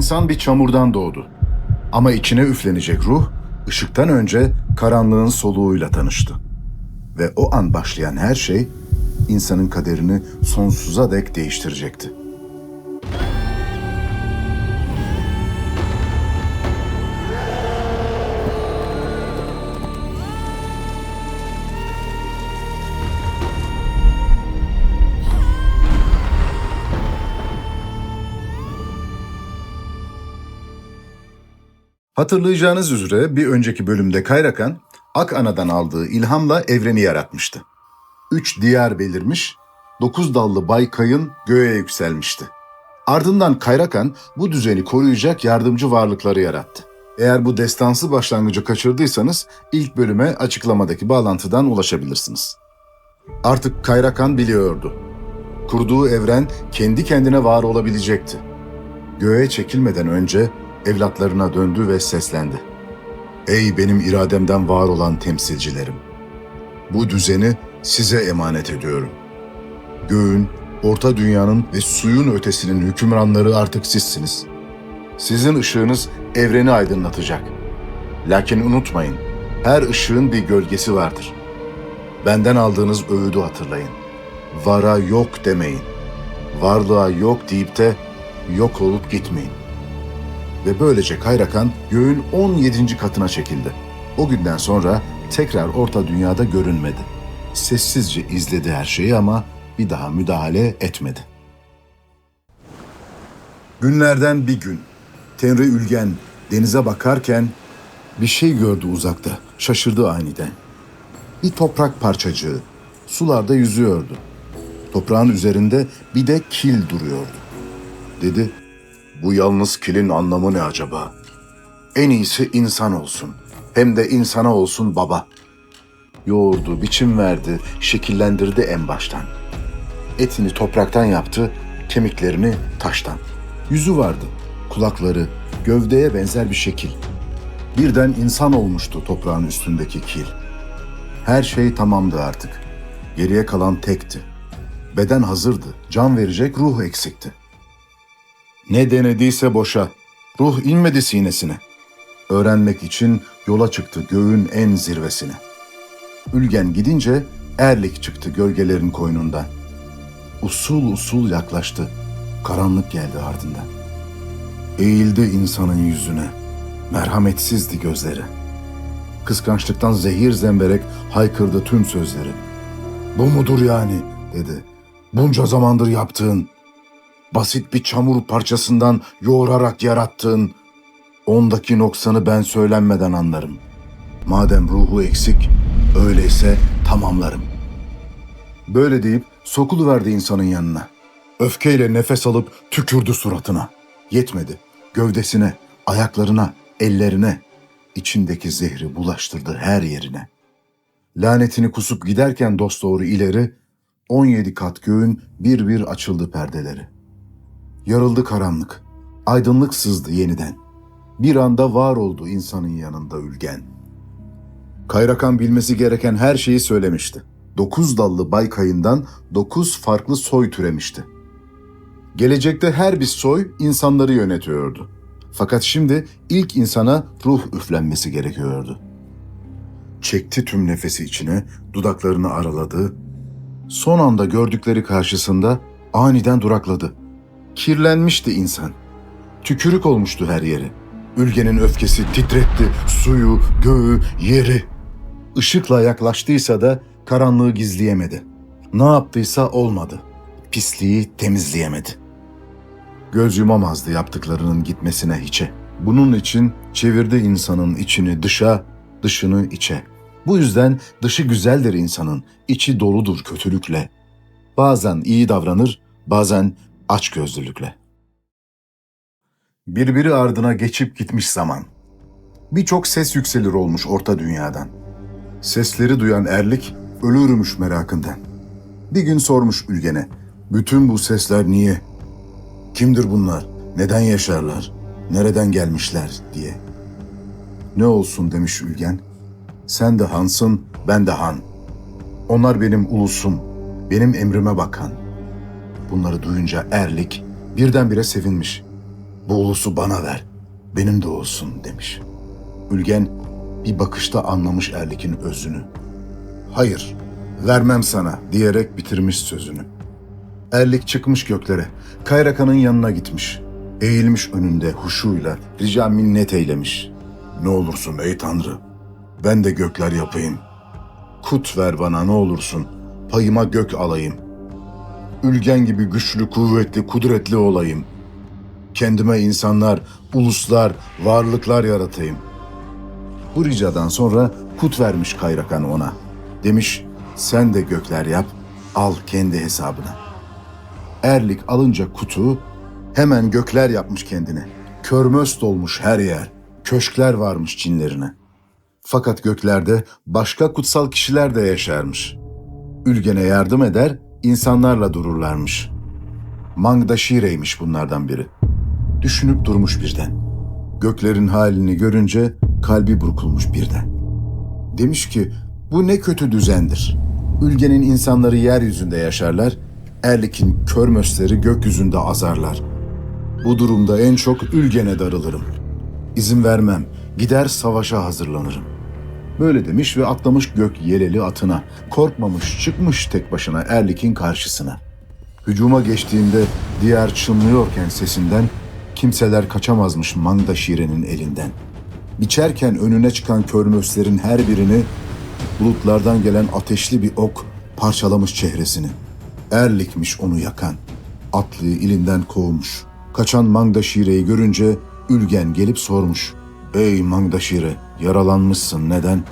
İnsan bir çamurdan doğdu. Ama içine üflenecek ruh, ışıktan önce karanlığın soluğuyla tanıştı. Ve o an başlayan her şey, insanın kaderini sonsuza dek değiştirecekti. Hatırlayacağınız üzere bir önceki bölümde Kayrakan, Ak Ana'dan aldığı ilhamla evreni yaratmıştı. Üç diyar belirmiş, dokuz dallı Bay Kayın göğe yükselmişti. Ardından Kayrakan bu düzeni koruyacak yardımcı varlıkları yarattı. Eğer bu destansı başlangıcı kaçırdıysanız ilk bölüme açıklamadaki bağlantıdan ulaşabilirsiniz. Artık Kayrakan biliyordu. Kurduğu evren kendi kendine var olabilecekti. Göğe çekilmeden önce evlatlarına döndü ve seslendi. Ey benim irademden var olan temsilcilerim! Bu düzeni size emanet ediyorum. Göğün, orta dünyanın ve suyun ötesinin hükümranları artık sizsiniz. Sizin ışığınız evreni aydınlatacak. Lakin unutmayın, her ışığın bir gölgesi vardır. Benden aldığınız öğüdü hatırlayın. Vara yok demeyin. Varlığa yok deyip de yok olup gitmeyin ve böylece Kayrakan göğün 17. katına çekildi. O günden sonra tekrar orta dünyada görünmedi. Sessizce izledi her şeyi ama bir daha müdahale etmedi. Günlerden bir gün Tenri Ülgen denize bakarken bir şey gördü uzakta. Şaşırdı aniden. Bir toprak parçacığı sularda yüzüyordu. Toprağın üzerinde bir de kil duruyordu. Dedi, bu yalnız kilin anlamı ne acaba? En iyisi insan olsun. Hem de insana olsun baba. Yoğurdu, biçim verdi, şekillendirdi en baştan. Etini topraktan yaptı, kemiklerini taştan. Yüzü vardı, kulakları, gövdeye benzer bir şekil. Birden insan olmuştu toprağın üstündeki kil. Her şey tamamdı artık. Geriye kalan tekti. Beden hazırdı, can verecek ruh eksikti. Ne denediyse boşa. Ruh inmedi sinesine. Öğrenmek için yola çıktı göğün en zirvesine. Ülgen gidince erlik çıktı gölgelerin koynundan. Usul usul yaklaştı. Karanlık geldi ardından. Eğildi insanın yüzüne. Merhametsizdi gözleri. Kıskançlıktan zehir zemberek haykırdı tüm sözleri. Bu mudur yani dedi. Bunca zamandır yaptığın basit bir çamur parçasından yoğurarak yarattığın ondaki noksanı ben söylenmeden anlarım. Madem ruhu eksik, öyleyse tamamlarım. Böyle deyip sokuluverdi insanın yanına. Öfkeyle nefes alıp tükürdü suratına. Yetmedi. Gövdesine, ayaklarına, ellerine, içindeki zehri bulaştırdı her yerine. Lanetini kusup giderken dosdoğru ileri, 17 kat göğün bir bir açıldı perdeleri.'' Yarıldı karanlık. Aydınlık sızdı yeniden. Bir anda var oldu insanın yanında Ülgen. Kayrakan bilmesi gereken her şeyi söylemişti. Dokuz dallı Baykay'ından dokuz farklı soy türemişti. Gelecekte her bir soy insanları yönetiyordu. Fakat şimdi ilk insana ruh üflenmesi gerekiyordu. Çekti tüm nefesi içine, dudaklarını araladı. Son anda gördükleri karşısında aniden durakladı. Kirlenmişti insan. Tükürük olmuştu her yeri. Ülgenin öfkesi titretti suyu, göğü, yeri. Işıkla yaklaştıysa da karanlığı gizleyemedi. Ne yaptıysa olmadı. Pisliği temizleyemedi. Göz yumamazdı yaptıklarının gitmesine hiçe. Bunun için çevirdi insanın içini dışa, dışını içe. Bu yüzden dışı güzeldir insanın, içi doludur kötülükle. Bazen iyi davranır, bazen açgözlülükle. Birbiri ardına geçip gitmiş zaman. Birçok ses yükselir olmuş orta dünyadan. Sesleri duyan erlik ölürmüş merakından. Bir gün sormuş Ülgen'e, bütün bu sesler niye? Kimdir bunlar? Neden yaşarlar? Nereden gelmişler diye. Ne olsun demiş Ülgen. Sen de hansın, ben de han. Onlar benim ulusum, benim emrime bakan. Bunları duyunca Erlik birdenbire sevinmiş. Bu ulusu bana ver. Benim de olsun demiş. Ülgen bir bakışta anlamış Erlik'in özünü. Hayır, vermem sana diyerek bitirmiş sözünü. Erlik çıkmış göklere. Kayrakan'ın yanına gitmiş. Eğilmiş önünde huşuyla rica minnet eylemiş. Ne olursun ey Tanrı, ben de gökler yapayım. Kut ver bana ne olursun, payıma gök alayım. Ülgen gibi güçlü, kuvvetli, kudretli olayım. Kendime insanlar, uluslar, varlıklar yaratayım. Bu ricadan sonra kut vermiş Kayrakan ona. Demiş, sen de gökler yap, al kendi hesabına. Erlik alınca kutu hemen gökler yapmış kendine. Körmöst olmuş her yer. Köşkler varmış cinlerine. Fakat göklerde başka kutsal kişiler de yaşarmış. Ülgene yardım eder, insanlarla dururlarmış. Mangdaşire'ymiş bunlardan biri. Düşünüp durmuş birden. Göklerin halini görünce kalbi burkulmuş birden. Demiş ki bu ne kötü düzendir. Ülgenin insanları yeryüzünde yaşarlar, Erlik'in körmösleri gökyüzünde azarlar. Bu durumda en çok Ülgen'e darılırım. İzin vermem, gider savaşa hazırlanırım. Böyle demiş ve atlamış gök yeleli atına. Korkmamış, çıkmış tek başına Erlik'in karşısına. Hücuma geçtiğinde diğer çınlıyorken sesinden kimseler kaçamazmış Mangda Şire'nin elinden. Biçerken önüne çıkan körmöslerin her birini bulutlardan gelen ateşli bir ok parçalamış çehresini. Erlikmiş onu yakan. Atlıyı ilinden kovmuş. Kaçan Mangdaşire'yi görünce Ülgen gelip sormuş. Ey Mangdaşire yaralanmışsın neden?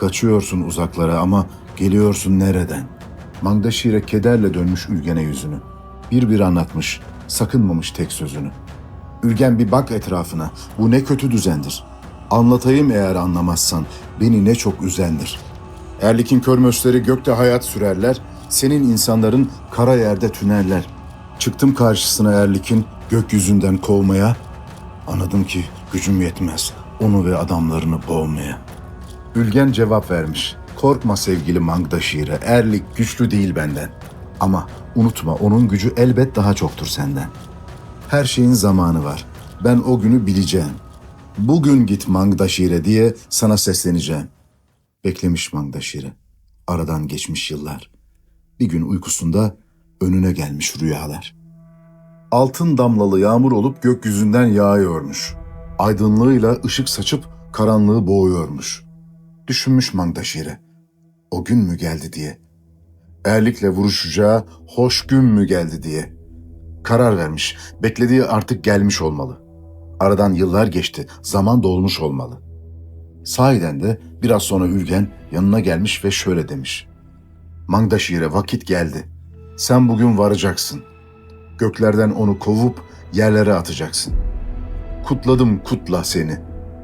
Kaçıyorsun uzaklara ama geliyorsun nereden? Mangdaşire kederle dönmüş Ülgen'e yüzünü. Bir bir anlatmış, sakınmamış tek sözünü. Ülgen bir bak etrafına, bu ne kötü düzendir. Anlatayım eğer anlamazsan, beni ne çok üzendir. Erlik'in körmösleri gökte hayat sürerler, senin insanların kara yerde tünerler. Çıktım karşısına Erlik'in gökyüzünden kovmaya, anladım ki gücüm yetmez onu ve adamlarını boğmaya. Ülgen cevap vermiş. Korkma sevgili Mangdaşire, Erlik güçlü değil benden. Ama unutma onun gücü elbet daha çoktur senden. Her şeyin zamanı var. Ben o günü bileceğim. Bugün git Mangdaşire diye sana sesleneceğim. Beklemiş Mangdaşire. Aradan geçmiş yıllar. Bir gün uykusunda önüne gelmiş rüyalar. Altın damlalı yağmur olup gökyüzünden yağıyormuş. Aydınlığıyla ışık saçıp karanlığı boğuyormuş. Düşünmüş Mangdaşire. O gün mü geldi diye. Erlikle vuruşacağı hoş gün mü geldi diye. Karar vermiş. Beklediği artık gelmiş olmalı. Aradan yıllar geçti. Zaman dolmuş olmalı. Sahiden de biraz sonra Ülgen yanına gelmiş ve şöyle demiş. Mangdaşire vakit geldi. Sen bugün varacaksın. Göklerden onu kovup yerlere atacaksın. Kutladım kutla seni.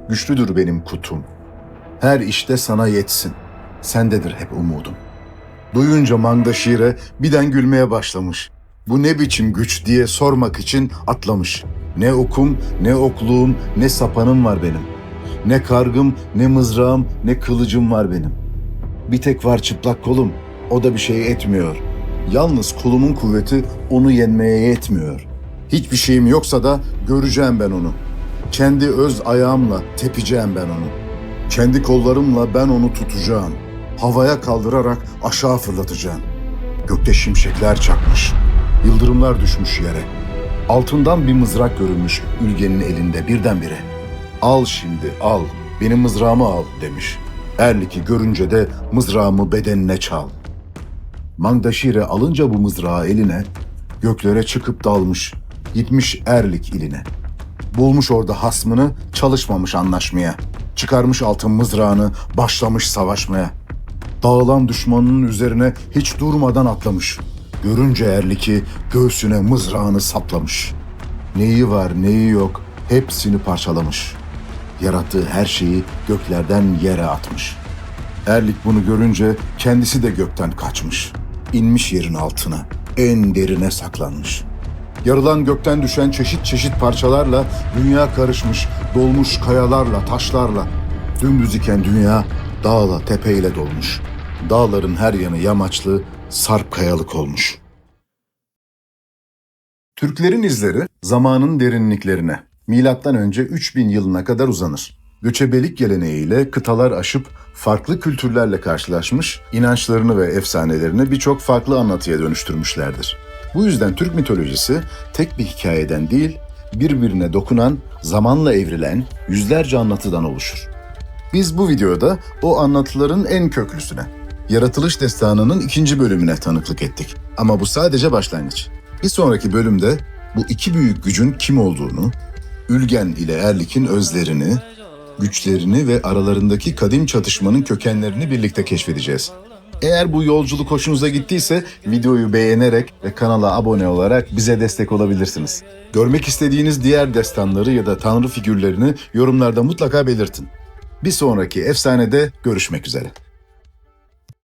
Güçlüdür benim kutum. Her işte sana yetsin. Sendedir hep umudum. Duyunca Mangdaşire birden gülmeye başlamış. Bu ne biçim güç diye sormak için atlamış. Ne okum, ne okluğum, ne sapanım var benim. Ne kargım, ne mızrağım, ne kılıcım var benim. Bir tek var çıplak kolum. O da bir şey etmiyor. Yalnız kolumun kuvveti onu yenmeye yetmiyor. Hiçbir şeyim yoksa da göreceğim ben onu. Kendi öz ayağımla tepeceğim ben onu. Kendi kollarımla ben onu tutacağım. Havaya kaldırarak aşağı fırlatacağım. Gökte şimşekler çakmış. Yıldırımlar düşmüş yere. Altından bir mızrak görünmüş Ülge'nin elinde birdenbire. Al şimdi al, benim mızrağımı al demiş. Erlik'i görünce de mızrağımı bedenine çal. Mangdaşire alınca bu mızrağı eline, göklere çıkıp dalmış, gitmiş Erlik iline. Bulmuş orada hasmını, çalışmamış anlaşmaya. Çıkarmış altın mızrağını, başlamış savaşmaya. Dağılan düşmanının üzerine hiç durmadan atlamış. Görünce Erlik'i göğsüne mızrağını saplamış. Neyi var neyi yok hepsini parçalamış. Yarattığı her şeyi göklerden yere atmış. Erlik bunu görünce kendisi de gökten kaçmış. İnmiş yerin altına, en derine saklanmış. Yarılan gökten düşen çeşit çeşit parçalarla dünya karışmış, dolmuş kayalarla, taşlarla. Dümdüz iken dünya dağla, tepeyle dolmuş. Dağların her yanı yamaçlı, sarp kayalık olmuş. Türklerin izleri zamanın derinliklerine, milattan önce 3000 yılına kadar uzanır. Göçebelik geleneğiyle kıtalar aşıp farklı kültürlerle karşılaşmış, inançlarını ve efsanelerini birçok farklı anlatıya dönüştürmüşlerdir. Bu yüzden Türk mitolojisi tek bir hikayeden değil, birbirine dokunan, zamanla evrilen yüzlerce anlatıdan oluşur. Biz bu videoda o anlatıların en köklüsüne, Yaratılış Destanı'nın ikinci bölümüne tanıklık ettik. Ama bu sadece başlangıç. Bir sonraki bölümde bu iki büyük gücün kim olduğunu, Ülgen ile Erlik'in özlerini, güçlerini ve aralarındaki kadim çatışmanın kökenlerini birlikte keşfedeceğiz. Eğer bu yolculuk hoşunuza gittiyse videoyu beğenerek ve kanala abone olarak bize destek olabilirsiniz. Görmek istediğiniz diğer destanları ya da tanrı figürlerini yorumlarda mutlaka belirtin. Bir sonraki efsanede görüşmek üzere.